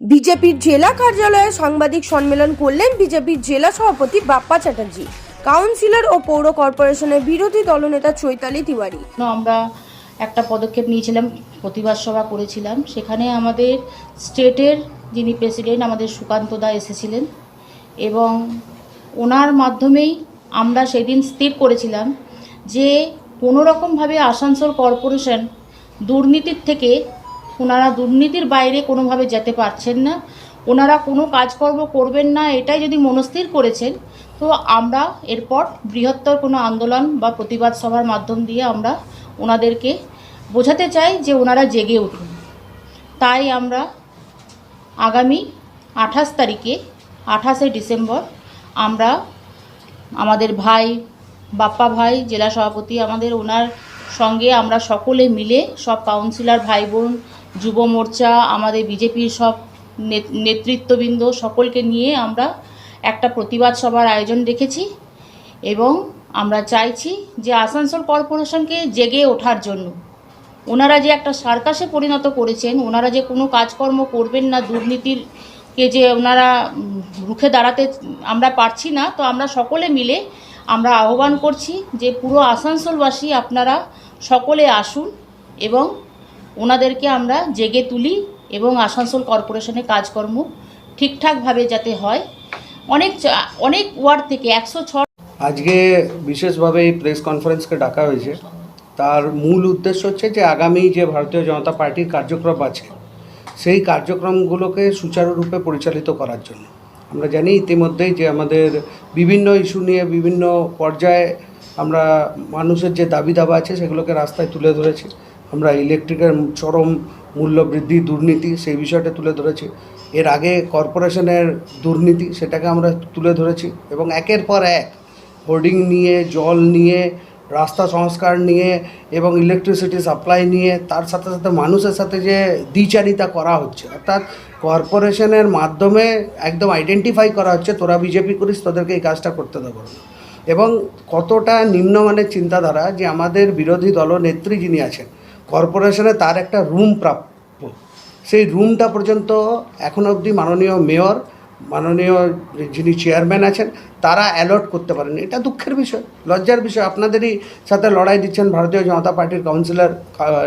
বিজেপির জেলা কার্যালয়ে সাংবাদিক সম্মেলন করলেন বিজেপির জেলা সভাপতি বাপ্পা চ্যাটার্জি, কাউন্সিলর ও পৌর কর্পোরেশনের বিরোধী দলনেতা চৈতালি তিওয়ারি। আমরা একটা পদক্ষেপ নিয়েছিলাম, প্রতিবাদ সভা করেছিলাম। সেখানে আমাদের স্টেটের যিনি প্রেসিডেন্ট, আমাদের সুকান্ত দা এসেছিলেন এবং ওনার মাধ্যমেই আমরা সেদিন স্থির করেছিলাম যে কোনো রকমভাবে আসানসোল কর্পোরেশন দুর্নীতির থেকে ওনারা দুর্নীতির বাইরে কোনোভাবে যেতে পারছেন না। ওনারা কোনো কাজকর্ম করবেন না, এটাই যদি মনস্থির করেছেন, তো আমরা এরপর বৃহত্তর কোনো আন্দোলন বা প্রতিবাদ সভার মাধ্যম দিয়ে আমরা ওনাদেরকে বোঝাতে চাই যে ওনারা জেগে উঠুন। তাই আমরা আগামী আঠাশ তারিখে, আঠাশে ডিসেম্বর আমরা আমাদের ভাই, বাপ্পা ভাই, জেলা সভাপতি আমাদের ওনার সঙ্গে আমরা সকলে মিলে সব কাউন্সিলর ভাই বোন যুব মোর্চা, আমাদের বিজেপির সব নেতৃত্ববৃন্দ সকলকে নিয়ে আমরা একটা প্রতিবাদ সভার আয়োজন রেখেছি এবং আমরা চাইছি যে আসানসোল কর্পোরেশনকে জেগে ওঠার জন্য। ওনারা যে একটা সার্কাসে পরিণত করেছেন, ওনারা যে কোনো কাজকর্ম করবেন না দুর্নীতির কে যে ওনারা রুখে দাঁড়াতে আমরা পারছি না, তো আমরা সকলে মিলে আমরা আহ্বান করছি যে পুরো আসানসোলবাসী আপনারা সকলে আসুন এবং ওনাদেরকে আমরা জেগে তুলি এবং আসানসোল কর্পোরেশনে কাজকর্ম ঠিকঠাকভাবে যাতে হয়। অনেক অনেক ওয়ার্ড থেকে একশো ছ আজকে বিশেষভাবে এই প্রেস কনফারেন্সকে ডাকা হয়েছে। তার মূল উদ্দেশ্য হচ্ছে যে আগামী যে ভারতীয় জনতা পার্টির কার্যক্রম আছে, সেই কার্যক্রমগুলোকে সুচারুরূপে পরিচালিত করার জন্য। আমরা জানি ইতিমধ্যেই যে আমাদের বিভিন্ন ইস্যু নিয়ে বিভিন্ন পর্যায়ে আমরা মানুষের যে দাবি দাবা আছে, সেগুলোকে রাস্তায় তুলে ধরেছি। আমরা ইলেকট্রিকের চরম মূল্য বৃদ্ধি দুর্নীতি সেই বিষয়টা তুলে ধরেছি। এর আগে কর্পোরেশনের দুর্নীতি সেটাকে আমরা তুলে ধরেছি এবং একের পর এক হোর্ডিং নিয়ে, জল নিয়ে, রাস্তা সংস্কার নিয়ে এবং ইলেকট্রিসিটি সাপ্লাই নিয়ে, তার সাথে সাথে মানুষের সাথে যে দ্বিচারিতা করা হচ্ছে, অর্থাৎ কর্পোরেশনের মাধ্যমে একদম আইডেন্টিফাই করা হচ্ছে, তোরা বিজেপি করিস, তোদেরকে এই কাজটা করতে দেবো। এবং কতটা নিম্নমানের চিন্তাধারা যে আমাদের বিরোধী দলনেত্রী যিনি আছেন কর্পোরেশনে তার একটা রুম প্রাপ্য। সেই রুমটা পর্যন্ত এখন অবধি মাননীয় মেয়র মাননীয় যিনি চেয়ারম্যান আছেন, তারা অ্যালট করতে পারেন। এটা দুঃখের বিষয়, লজ্জার বিষয়। আপনাদেরই সাথে লড়াই দিচ্ছেন ভারতীয় জনতা পার্টির কাউন্সিলর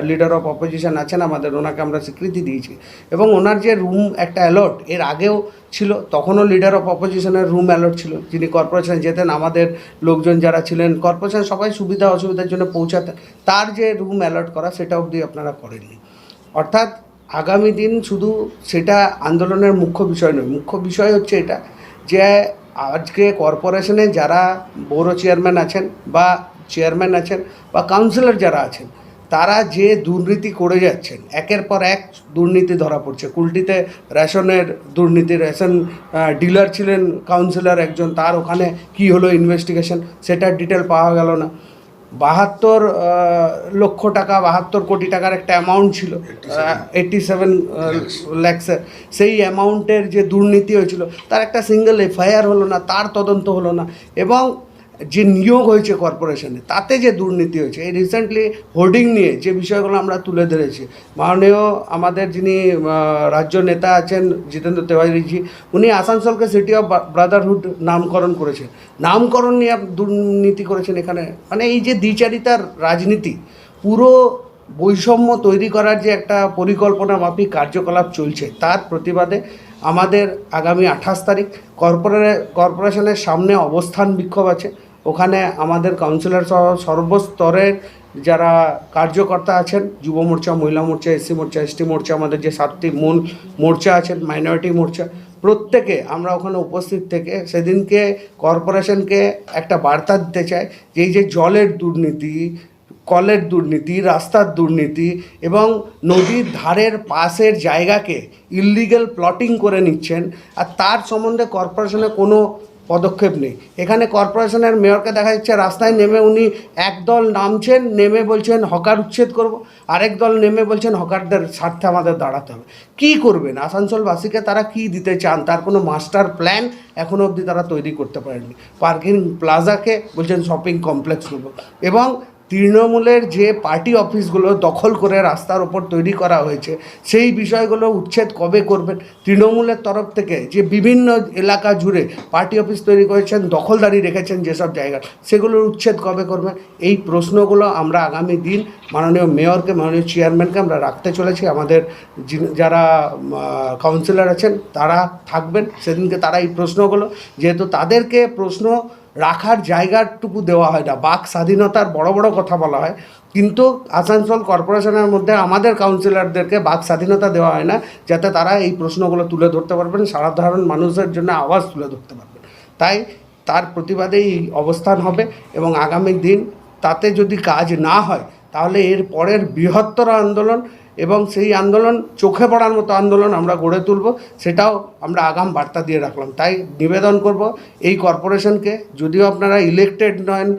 লিডার অফ অপোজিশন আছেন আমাদের, ওনাকে আমরা স্বীকৃতি দিয়েছি। এবং ওনার যে রুম একটা অ্যালট এর আগেও ছিল, তখনও লিডার অফ অপোজিশনের রুম অ্যালট ছিল। যিনি কর্পোরেশনে যেতেন, আমাদের লোকজন যারা ছিলেন কর্পোরেশন সবাই সুবিধা অসুবিধার জন্য পৌঁছাতেন। তার যে রুম অ্যালট করা, সেটা অবধি আপনারা করেননি। অর্থাৎ আগামী দিন শুধু সেটা আন্দোলনের মুখ্য বিষয় নয়, মুখ্য বিষয় হচ্ছে এটা যে আজকে কর্পোরেশনে যারা পৌর চেয়ারম্যান আছেন বা চেয়ারম্যান আছেন বা কাউন্সিলর যারা আছেন, তারা যে দুর্নীতি করে যাচ্ছেন, একের পর এক দুর্নীতি ধরা পড়ছে। কুলটিতে রেশনের দুর্নীতি, রেশন ডিলার ছিলেন কাউন্সিলর একজন, তার ওখানে কি হলো ইনভেস্টিগেশন সেটার ডিটেল পাওয়া গেল না। বাহাত্তর লক্ষ টাকা বাহাত্তর কোটি টাকার একটা অ্যামাউন্ট ছিল। এইট্টি সেভেন ল্যাক্সের সেই অ্যামাউন্টের যে দুর্নীতি হয়েছিল তার একটা সিঙ্গেল এফআইআর হলো না তার তদন্ত হলো না। এবং যে নিয়োগ হয়েছে কর্পোরেশনে, তাতে যে দুর্নীতি হয়েছে, এই রিসেন্টলি হোর্ডিং নিয়ে যে বিষয়গুলো আমরা তুলে ধরেছি, মাননীয় আমাদের যিনি রাজ্য নেতা আছেন জিতেন্দ্র তেওয়ারিজি উনি আসানসোলকে সিটি অফ ব্রাদারহুড নামকরণ করেছেন। নামকরণ নিয়ে দুর্নীতি করেছেন এখানে। মানে এই যে দ্বিচারিতার রাজনীতি, পুরো বৈষম্য তৈরি করার যে একটা পরিকল্পনা মাফিক কার্যকলাপ চলছে, তার প্রতিবাদে আমাদের আগামী আঠাশ তারিখ কর্পোরে, কর্পোরেশনের সামনে অবস্থান বিক্ষোভ আছে। ওখানে আমাদের কাউন্সিলর সহ সর্বস্তরের যারা কার্যকর্তা আছেন, যুব মোর্চা, মহিলা মোর্চা, এসসি মোর্চা, এসটি মোর্চা, আমাদের যে সাতটি মূল মোর্চা আছেন মাইনরিটি মোর্চা, প্রত্যেকে আমরা ওখানে উপস্থিত থেকে সেদিনকে কর্পোরেশনকে একটা বার্তা দিতে চাই যে এই যে জলের দুর্নীতি, কলের দুর্নীতি, রাস্তার দুর্নীতি এবং নদীর ধারের পাশের জায়গাকে ইললিগ্যাল প্লটিং করে নিচ্ছেন, আর তার সম্বন্ধে কর্পোরেশনে কোনো পদক্ষেপ নেই। এখানে কর্পোরেশনের মেয়রকে দেখা যাচ্ছে রাস্তায় নেমে উনি একদল নামছেন, নেমে বলছেন, হকার উচ্ছেদ করব। আরেক দল নেমে বলছেন, হকারদের স্বার্থে আমাদের দাঁড়াতে হবে। কী করবেন? আসানসোলবাসীকে তারা কি দিতে চান? তার কোনো মাস্টার প্ল্যান এখনও অবধি তারা তৈরি করতে পারেননি। পার্কিং প্লাজাকে বলছেন, শপিং কমপ্লেক্স করব। এবং তৃণমূলের যে পার্টি অফিসগুলো দখল করে রাস্তার ওপর তৈরি করা হয়েছে, সেই বিষয়গুলো উচ্ছেদ কবে করবেন? তৃণমূলের তরফ থেকে যে বিভিন্ন এলাকা জুড়ে পার্টি অফিস তৈরি করেছেন, দখলদারি রেখেছেন যেসব জায়গা, সেগুলোর উচ্ছেদ কবে করবেন? এই প্রশ্নগুলো আমরা আগামী দিন মাননীয় মেয়রকে, মাননীয় চেয়ারম্যানকে আমরা রাখতে চলেছি। আমাদের যারা কাউন্সিলর আছেন, তারা থাকবেন। সেদিনকে তারা এই প্রশ্নগুলো, যেহেতু তাদেরকে প্রশ্ন রাখার জায়গাটুকু দেওয়া হয় না। বাক স্বাধীনতার বড় বড় কথা বলা হয়। কিন্তু আসানসোল কর্পোরেশনের মধ্যে আমাদের কাউন্সিলরদেরকে বাক স্বাধীনতা দেওয়া হয় না, যাতে তারা এই প্রশ্নগুলো তুলে ধরতে পারবেন, সাধারণ মানুষের জন্য আওয়াজ তুলে ধরতে পারবেন। তাই তার প্রতিবাদেই এই অবস্থান হবে এবং আগামী দিন তাতে যদি কাজ না হয় তাহলে এর পরের বৃহত্তর আন্দোলন এবং সেই আন্দোলন চোখে পড়ার মতো আন্দোলন আমরা গড়ে তুলব, সেটাও আমরা আগাম বার্তা দিয়ে রাখলাম। তাই নিবেদন করব, এই কর্পোরেশনকে, যদিও আপনারা ইলেকটেড নন,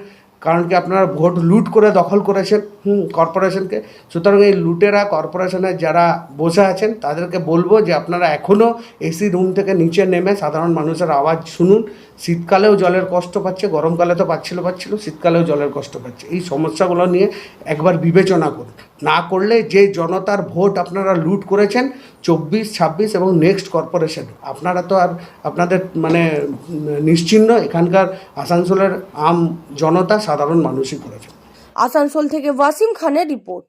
কারণ কি আপনারা ভোট লুট করে দখল করেছেন, হুম, কর্পোরেশনকে, সুতরাং এই লুটেরা কর্পোরেশনের যারা বসে আছেন, তাদেরকে বলব যে আপনারা এখনও এসি রুম থেকে নিচে নেমে সাধারণ মানুষের আওয়াজ শুনুন শীতকালেও জলের কষ্ট পাচ্ছে গরমকালে তো পাচ্ছিল পাচ্ছিল শীতকালেও জলের কষ্ট পাচ্ছে। এই সমস্যাগুলো নিয়ে একবার বিবেচনা করুন। না করলে যে জনতার ভোট আপনারা লুট করেছেন চব্বিশ ছাব্বিশ এবং নেক্সট কর্পোরেশন আপনারা তো আর আপনাদের মানে উম, নিশ্চিহ্ন এখানকার আসানসোলের আম জনতা সাধারণ মানুষই করেছেন। আসানসোল থেকে ওয়াসিম খানের রিপোর্ট।